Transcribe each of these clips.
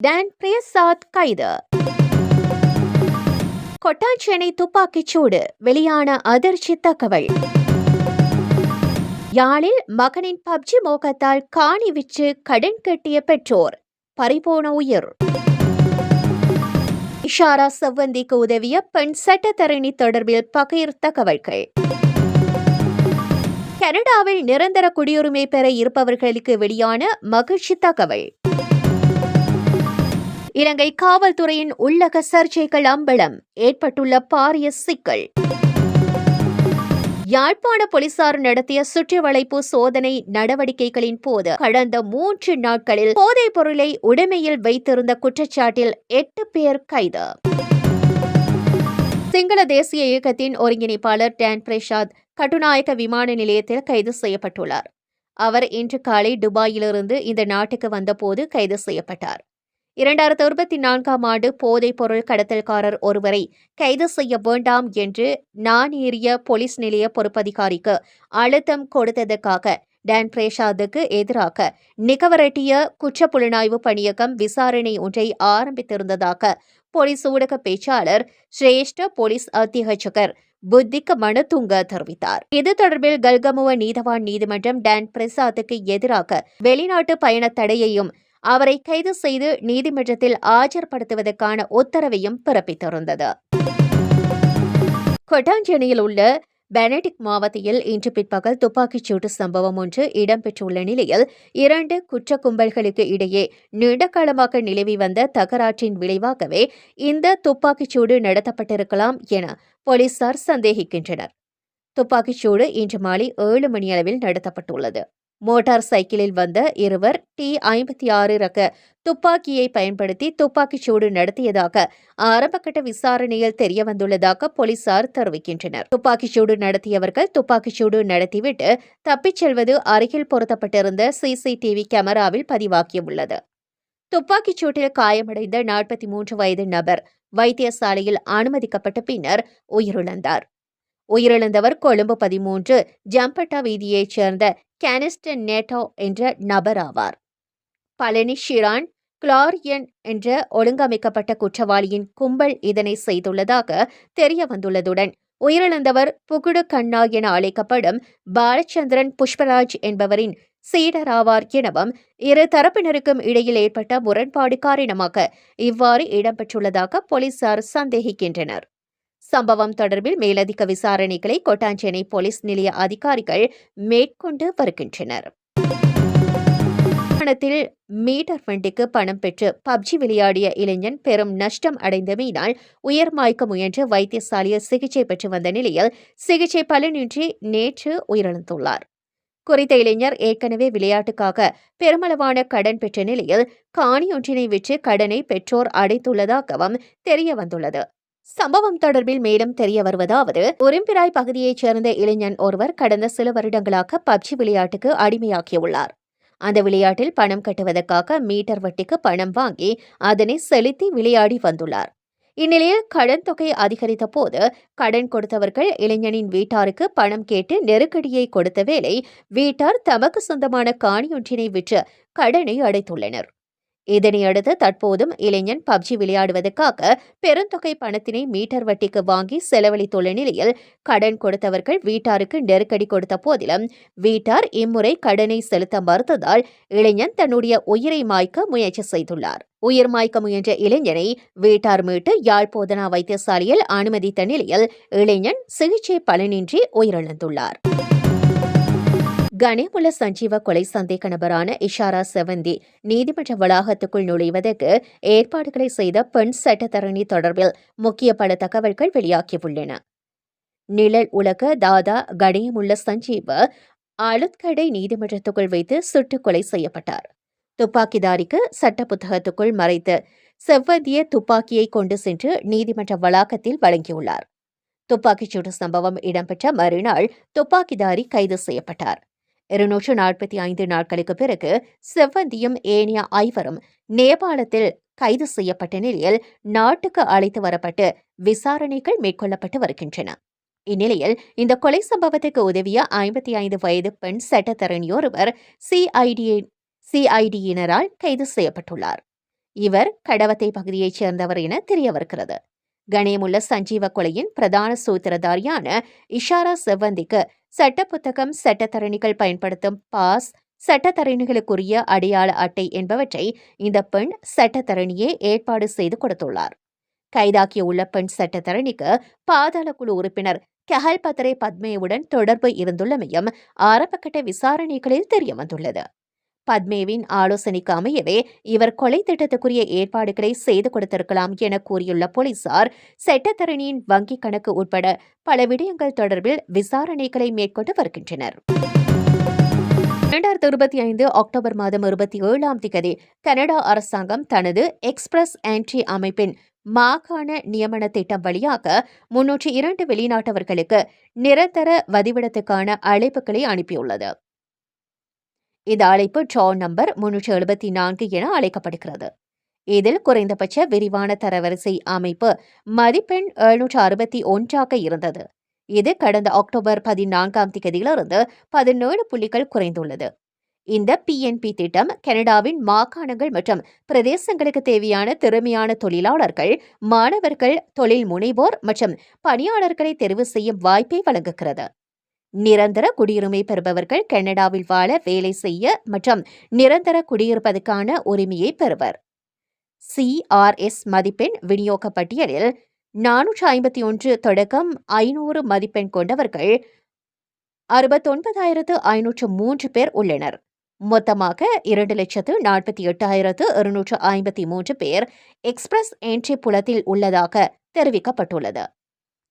Don Prasad கைது கொட்டாஞ்சேனை துப்பாக்கிச் சூடு வெளியான அதிர்ச்சி தகவல் யாழில் மகனின் பப்ஜி மோகத்தால் காணி விற்று கடன் கட்டிய பெற்றோர் பறிபோன உயிர் இஷாரா செவ்வந்திக்கு உதவிய பெண் சட்டத்தரணி தொடர்பில் பகிர் தகவல்கள் கனடாவில் நிரந்தர குடியுரிமை பெற இருப்பவர்களுக்கு வெளியான மகிழ்ச்சி தகவல் இலங்கை காவல்துறையின் உள்ளக சர்ச்சைகள் அம்பலம். ஏற்பட்டுள்ள பாரிய சிக்கல். யாழ்ப்பாண போலீசார் நடத்திய சுற்றிவளைப்பு சோதனை நடவடிக்கைகளின் போது கடந்த மூன்று நாட்களில் போதைப் பொருளை உடைமையில் வைத்திருந்த குற்றச்சாட்டில் எட்டு பேர் கைது. சிங்கள தேசிய இயக்கத்தின் ஒருங்கிணைப்பாளர் டான் பிரசாத் கட்டுநாயக்க விமான நிலையத்தில் கைது செய்யப்பட்டுள்ளார். அவர் இன்று காலை துபாயிலிருந்து இந்த நாட்டுக்கு வந்தபோது கைது செய்யப்பட்டார். இரண்டாயிரத்து இருபத்தி நான்காம் ஆண்டு போதைப் பொருள் கடத்தல்காரர் ஒருவரை கைது செய்ய வேண்டாம் என்று நானேறிய போலீஸ் நிலைய பொறுப்பதிகாரிக்கு அழுத்தம் கொடுத்ததற்காக டான் பிரேஷாதுக்கு எதிராக நிகவரட்டிய குற்றப்புலனாய்வு பணியகம் விசாரணை ஒன்றை ஆரம்பித்திருந்ததாக போலீஸ் ஊடக பேச்சாளர் சிரேஷ்ட போலீஸ் அத்தியட்சகர் புத்திக்கு மனதுங்க தெரிவித்தார். இது தொடர்பில் கல்கமுவ நீதவான் நீதிமன்றம் டான் பிரசாத்துக்கு எதிராக வெளிநாட்டு பயண தடையையும் அவரை கைது செய்து நீதிமன்றத்தில் ஆஜர்படுத்துவதற்கான உத்தரவையும் பிறப்பித்திருந்தது. கொட்டாஞ்சேனியில் உள்ள பெனடிக் மாவட்டத்தில் இன்று பிற்பகல் துப்பாக்கிச் சூட்டு சம்பவம் ஒன்று இடம்பெற்றுள்ள நிலையில் இரண்டு குற்ற கும்பல்களுக்கு இடையே நீண்டகாலமாக நிலவி வந்த தகராற்றின் விளைவாகவே இந்த துப்பாக்கிச் சூடு நடத்தப்பட்டிருக்கலாம் என போலீசார் சந்தேகிக்கின்றனர். துப்பாக்கிச் சூடு இன்று மாலை ஏழு மணியளவில் நடத்தப்பட்டுள்ளது. மோட்டார் சைக்கிளில் வந்த இருவர் டி ஐம்பத்தி ஆறு ரக துப்பாக்கியை பயன்படுத்தி துப்பாக்கிச் சூடு நடத்தியதாக ஆரம்பகட்ட விசாரணையில் தெரியவந்துள்ளதாக போலீசார் தெரிவிக்கின்றனர். துப்பாக்கிச் சூடு நடத்தியவர்கள் துப்பாக்கிச் சூடு நடத்திவிட்டு தப்பிச் செல்வது அருகில் பொருத்தப்பட்டிருந்த சிசிடிவி கேமராவில் பதிவாகியுள்ளது. துப்பாக்கிச் சூட்டில் காயமடைந்த நாற்பத்தி மூன்று வயது நபர் வைத்தியசாலையில் அனுமதிக்கப்பட்ட பின்னர் உயிரிழந்தார். உயிரிழந்தவர் கொழும்பு பதிமூன்று ஜம்பட்டா வீதியைச் சேர்ந்த கேனிஸ்டன் நேட்டோ என்ற நபர் ஆவார் பழனி ஷிரான் கிளாரியன் என்ற ஒழுங்கமைக்கப்பட்ட குற்றவாளியின் கும்பல் இதனை செய்துள்ளதாக தெரிய வந்துள்ளதுடன் உயிரிழந்தவர் புகுடு கண்ணா என அழைக்கப்படும் பாலச்சந்திரன் புஷ்பராஜ் என்பவரின் சீடர் ஆவார் எனவும் இரு தரப்பினருக்கும் இடையில் ஏற்பட்ட முரண்பாடு காரணமாக இவ்வாறு இடம்பெற்றுள்ளதாக போலீசார் சந்தேகிக்கின்றனர். சம்பவம் தொடர்பில் மேலதிக விசாரணைகளை கொட்டாஞ்சேனை போலீஸ் நிலைய அதிகாரிகள் மேற்கொண்டு வருகின்றனர். பணத்தில் மீட்டர் வண்டிக்கு பணம் பெற்று பப்ஜி விளையாடிய இளைஞன் பெரும் நஷ்டம் அடைந்தமையினால் உயர் மாய்க்க முயன்று வைத்தியசாலையில் சிகிச்சை பெற்று வந்த நிலையில் சிகிச்சை பலனின்றி நேற்று உயிரிழந்துள்ளார். குறித்த இளைஞர் ஏற்கனவே விளையாட்டுக்காக பெருமளவான கடன் பெற்ற நிலையில் காணி ஒன்றினை விற்று கடனை பெற்றோர் அடைத்துள்ளதாகவும் தெரிய வந்துள்ளது சம்பவம் தொடர்பில் மேலும் தெரிய வருவதாவது உரிம்பிராய் பகுதியைச் சேர்ந்த இளைஞன் ஒருவர் கடந்த சில வருடங்களாக பப்ஜி விளையாட்டுக்கு அடிமையாக்கியுள்ளார் அந்த விளையாட்டில் பணம் கட்டுவதற்காக மீட்டர் வட்டிக்கு பணம் வாங்கி அதனை செலுத்தி விளையாடி வந்துள்ளார். இந்நிலையில் கடன் தொகை அதிகரித்த போது கடன் கொடுத்தவர்கள் இளைஞனின் வீட்டாருக்கு பணம் கேட்டு நெருக்கடியை கொடுத்த வேளை வீட்டார் தமக்கு சொந்தமான காணியொன்றினை விற்று கடனை அடைத்துள்ளனர். இதனையடுத்து தற்போதும் இளைஞன் பப்ஜி விளையாடுவதற்காக பெருந்தொகை பணத்தினை மீட்டர் வட்டிக்கு வாங்கி செலவழித்துள்ள நிலையில் கடன் கொடுத்தவர்கள் வீட்டாருக்கு நெருக்கடி கொடுத்த போதிலும் வீட்டார் இம்முறை கடனை செலுத்த மறுத்ததால் இளைஞன் தன்னுடைய உயிரை மாய்க்க முயற்சி செய்துள்ளார். உயிர் மாய்க்க முயன்ற இளைஞனை வீட்டார் மீட்டு யாழ் போதனா வைத்தியசாலையில் அனுமதித்த நிலையில் இளைஞன் சிகிச்சை பலனின்றி உயிரிழந்துள்ளார். கணேமுல சஞ்சீவ கொலை சந்தேக நபரான இஷாரா செவந்தி நீதிமன்ற வளாகத்துக்குள் நுழைவதற்கு ஏற்பாடுகளை செய்த பெண் சட்டத்தரணி தொடர்பில் முக்கிய பல தகவல்கள் வெளியாகியுள்ளன. நிழல் உலக தாதா கணேமுள்ள சஞ்சீவ அழுத்கடை நீதிமன்றத்துக்குள் வைத்து சுட்டுக் கொலை செய்யப்பட்டார். துப்பாக்கிதாரிக்கு சட்ட புத்தகத்துக்குள் மறைத்து செவ்வந்திய துப்பாக்கியை கொண்டு சென்று நீதிமன்ற வளாகத்தில் வழங்கியுள்ளார். துப்பாக்கிச்சூடு சம்பவம் இடம்பெற்ற மறுநாள் துப்பாக்கிதாரி கைது செய்யப்பட்டார். இருநூற்று நாற்பத்தி ஐந்து நாட்களுக்கு பிறகு செவ்வந்தியும் ஏனைய ஐவரும் நேபாளத்தில் கைது செய்யப்பட்ட நிலையில் நாட்டுக்கு அழைத்து வரப்பட்டு விசாரணைகள் மேற்கொள்ளப்பட்டு வருகின்றன. இந்நிலையில் இந்த கொலை சம்பவத்துக்கு உதவிய ஐம்பத்தி ஐந்து வயது பெண் சட்டத்தரணியொருவர் சிஐடி சிஐடியினரால் கைது செய்யப்பட்டுள்ளார். இவர் கடவத்தை பகுதியைச் சேர்ந்தவர் என தெரியவருகிறது. கணேமுள்ள சஞ்சீவ கொலையின் பிரதான சூத்திரதாரியான இஷாரா செவ்வந்திக்கு சட்ட புத்தகம் சட்டத்தரணிகள் பயன்படுத்தும் பாஸ் சட்டத்தரணிகளுக்குரிய அடையாள அட்டை என்பவற்றை இந்த பெண் சட்டத்தரணியே ஏற்பாடு செய்து கொடுத்துள்ளார். கைதாக்கியுள்ள பெண் சட்டத்தரணிக்கு பாதாள குழு உறுப்பினர் கஹல் பத்ரே பத்மேவுடன் தொடர்பு இருந்துள்ளமையும் ஆரம்பகட்ட விசாரணைகளில் தெரியவந்துள்ளது. பத்மேவின் ஆலோசனைக்கு அமையவே இவர் கொலை திட்டத்துக்குரிய ஏற்பாடுகளை செய்து கொடுத்திருக்கலாம் என கூறியுள்ள போலீசார் சட்டத்தரணியின் வங்கிக் கணக்கு உட்பட பல விடயங்கள் தொடர்பில் விசாரணைகளை மேற்கொண்டு வருகின்றனர். இரண்டாயிரத்தி இருபத்தி ஐந்து அக்டோபர் மாதம் இருபத்தி ஏழாம் திகதி கனடா அரசாங்கம் தனது எக்ஸ்பிரஸ் ஆன்ட்ரி அமைப்பின் மாகாண நியமன திட்டம் வழியாக முன்னூற்றி இரண்டு வெளிநாட்டவர்களுக்கு நிரந்தர வதிவிடத்துக்கான அழைப்புகளை அனுப்பியுள்ளது. இந்த அழைப்பு ட்ரா நம்பர் முன்னூற்றி எழுபத்தி நான்கு என அழைக்கப்படுகிறது. இதில் குறைந்தபட்ச விரிவான தரவரிசை அமைப்பு மதிப்பெண் எழுநூற்று அறுபத்தி ஒன்றாக இருந்தது. இது கடந்த அக்டோபர் பதினான்காம் தேதியிலிருந்து பதினேழு புள்ளிகள் குறைந்துள்ளது. இந்த பிஎன்பி திட்டம் கனடாவின் மாகாணங்கள் மற்றும் பிரதேசங்களுக்கு தேவையான திறமையான தொழிலாளர்கள் மாணவர்கள் தொழில் முனைவோர் மற்றும் பணியாளர்களை தெரிவு செய்யும் வாய்ப்பை வழங்குகிறது. நிரந்தர குடியுரிமை பெறுபவர்கள் கனடாவில் வாழ வேலை செய்ய மற்றும் நிரந்தர குடியிருப்பதற்கான உரிமையை பெறுவர். சிஆர்எஸ் மதிப்பெண் விநியோக பட்டியலில் நானூற்று ஐம்பத்தி ஒன்று தொடக்கம் ஐநூறு மதிப்பெண் கொண்டவர்கள் அறுபத்தொன்பதாயிரத்து ஐநூற்று மூன்று பேர் உள்ளனர். மொத்தமாக இரண்டு லட்சத்து நாற்பத்தி எட்டாயிரத்து இருநூற்று ஐம்பத்தி மூன்று பேர் எக்ஸ்பிரஸ் என்ட்ரி புலத்தில் உள்ளதாக தெரிவிக்கப்பட்டுள்ளது.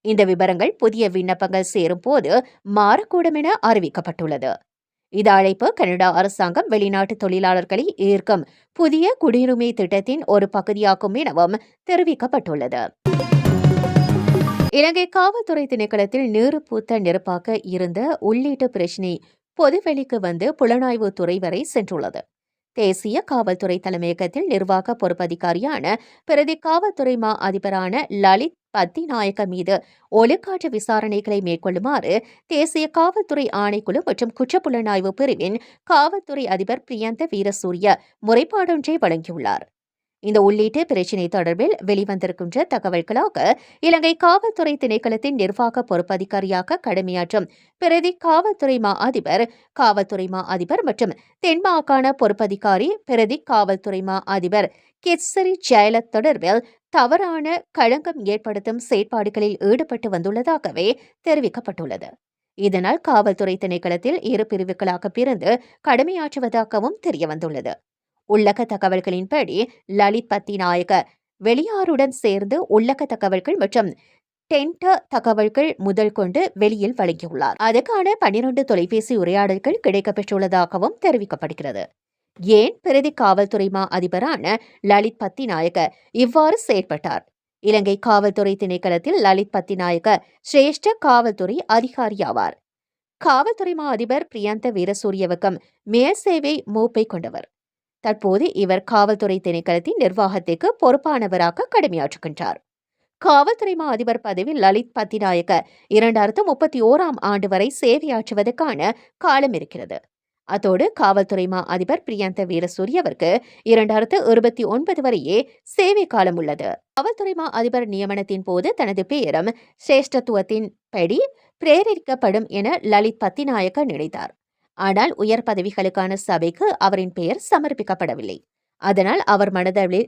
இந்த விவரங்கள் புதிய விண்ணப்பங்கள் சேரும் போது மாறக்கூடும் என அறிவிக்கப்பட்டுள்ளது. இது அழைப்பு கனடா அரசாங்கம் வெளிநாட்டு தொழிலாளர்களை ஈர்க்கும் புதிய குடியுரிமை திட்டத்தின் ஒரு பகுதியாகும் எனவும் தெரிவிக்கப்பட்டுள்ளது. இலங்கை காவல்துறை திணைக்களத்தில் நீரு பூத்த நெருப்பாக இருந்த உள்ளீட்டு பிரச்சினை பொதுவெளிக்கு வந்து புலனாய்வு துறை வரை சென்றுள்ளது. தேசிய காவல்துறை தலைமையகத்தில் நிர்வாக பொறுப்பதிகாரியான பிரதி காவல்துறை மா அதிபரான லலித் பத்திநாயக்க மீது ஒழுக்காற்று விசாரணைகளை மேற்கொள்ளுமாறு தேசிய காவல்துறை ஆணைக்குழு மற்றும் குற்றப்புலனாய்வு பிரிவின் காவல்துறை அதிபர் பிரியந்த வீரசூரிய முறைப்பாடொன்றை வழங்கியுள்ளார். இந்த உள்ளீட்டு பிரச்சினை தொடர்பில் வெளிவந்திருக்கின்ற தகவல்களாக இலங்கை காவல்துறை திணைக்களத்தின் நிர்வாக பொறுப்பதிகாரியாக கடமையாற்றும் பிரதி காவல்துறை மா அதிபர் காவல்துறை மா அதிபர் மற்றும் தென் மாகாண பொறுப்பதிகாரி பிரதி காவல்துறை மா அதிபர் கெட்சரி ஜெயலத் தொடர்பில் தவறான களங்கம் ஏற்படுத்தும் செயற்பாடுகளில் ஈடுபட்டு வந்துள்ளதாகவே தெரிவிக்கப்பட்டுள்ளது. இதனால் காவல்துறை திணைக்களத்தில் இரு பிரிவுகளாக பிரிந்து கடமையாற்றுவதாகவும் தெரியவந்துள்ளது. உள்ளக தகவல்களின்படி லலித் பத்திநாயக வெளியாருடன் சேர்ந்து உள்ளக தகவல்கள் மற்றும் டென்ட தகவல்கள் முதல் கொண்டு வெளியில் வழங்கியுள்ளார். அதற்கான பன்னிரண்டு தொலைபேசி உரையாடல்கள் கிடைக்கப்பெற்றுள்ளதாகவும் தெரிவிக்கப்படுகிறது. ஏன் பிரதி காவல்துறை மா அதிபரான லலித் பத்திநாயக இவ்வாறு செயற்பட்டார்? இலங்கை காவல்துறை திணைக்களத்தில் லலித் பத்திநாயக சிரேஷ்ட காவல்துறை அதிகாரியாவார் காவல்துறை மா அதிபர் பிரியந்த வீரசூரியவக்கம் மேல் சேவை மூப்பை கொண்டவர். தற்போது இவர் காவல்துறை திணைக்களத்தின் நிர்வாகத்திற்கு பொறுப்பானவராக கடமையாற்றுகின்றார். காவல்துறை மா அதிபர் பதவி லலித் பத்திநாயக்க இரண்டாயிரத்து முப்பத்தி ஓராம் ஆண்டு வரை சேவையாற்றுவதற்கான காலம் இருக்கிறது. அதோடு காவல்துறை மா அதிபர் பிரியந்த வீரசூரியவருக்கு இரண்டாயிரத்து இருபத்தி ஒன்பது வரையே சேவை காலம் உள்ளது. காவல்துறை மா அதிபர் நியமனத்தின் போது தனது பெயரும் சிரேஷ்டத்துவத்தின் படி பிரேரிக்கப்படும் என லலித் பத்திநாயக்க நினைத்தார். ஆனால் உயர் பதவிகளுக்கான சபைக்கு அவரின் பெயர் சமர்ப்பிக்கப்படவில்லை. அதனால் அவர் மனதளவில்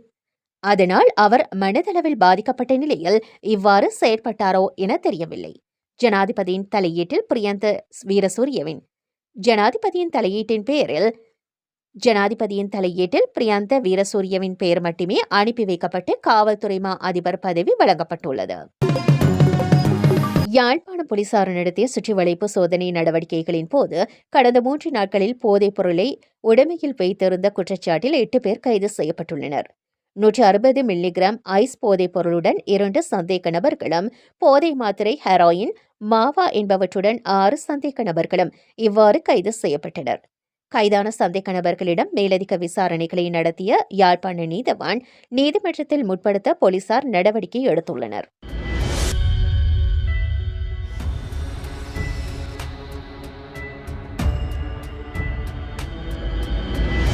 அதனால் அவர் மனதளவில் பாதிக்கப்பட்ட நிலையில் இவ்வாறு செயற்பட்டாரோ என தெரியவில்லை. ஜனாதிபதியின் தலையீட்டில் பிரியந்த வீரசூரியவின் ஜனாதிபதியின் தலையீட்டின் பெயரில் ஜனாதிபதியின் தலையீட்டில் பிரியாந்த வீரசூரியவின் பெயர் மட்டுமே அனுப்பி வைக்கப்பட்டு காவல்துறை மா அதிபர் பதவி வழங்கப்பட்டுள்ளது. யாழ்ப்பாண போலீசார் நடத்திய சுற்றிவளைப்பு சோதனை நடவடிக்கைகளின் போது கடந்த மூன்று நாட்களில் போதைப் பொருளை உடைமையில் வைத்திருந்த குற்றச்சாட்டில் எட்டு பேர் கைது செய்யப்பட்டுள்ளனர். நூற்றி அறுபது மில்லிகிராம் ஐஸ் போதைப் பொருளுடன் இரண்டு சந்தேக நபர்களும் போதை மாத்திரை ஹெராயின் மாவா என்பவற்றுடன் ஆறு சந்தேக நபர்களும் இவ்வாறு கைது செய்யப்பட்டனர். கைதான சந்தேக நபர்களிடம் மேலதிக விசாரணைகளை நடத்திய யாழ்ப்பாண நீதவான் நீதிமன்றத்தில் முற்படுத்த போலீசார் நடவடிக்கை எடுத்துள்ளனர்.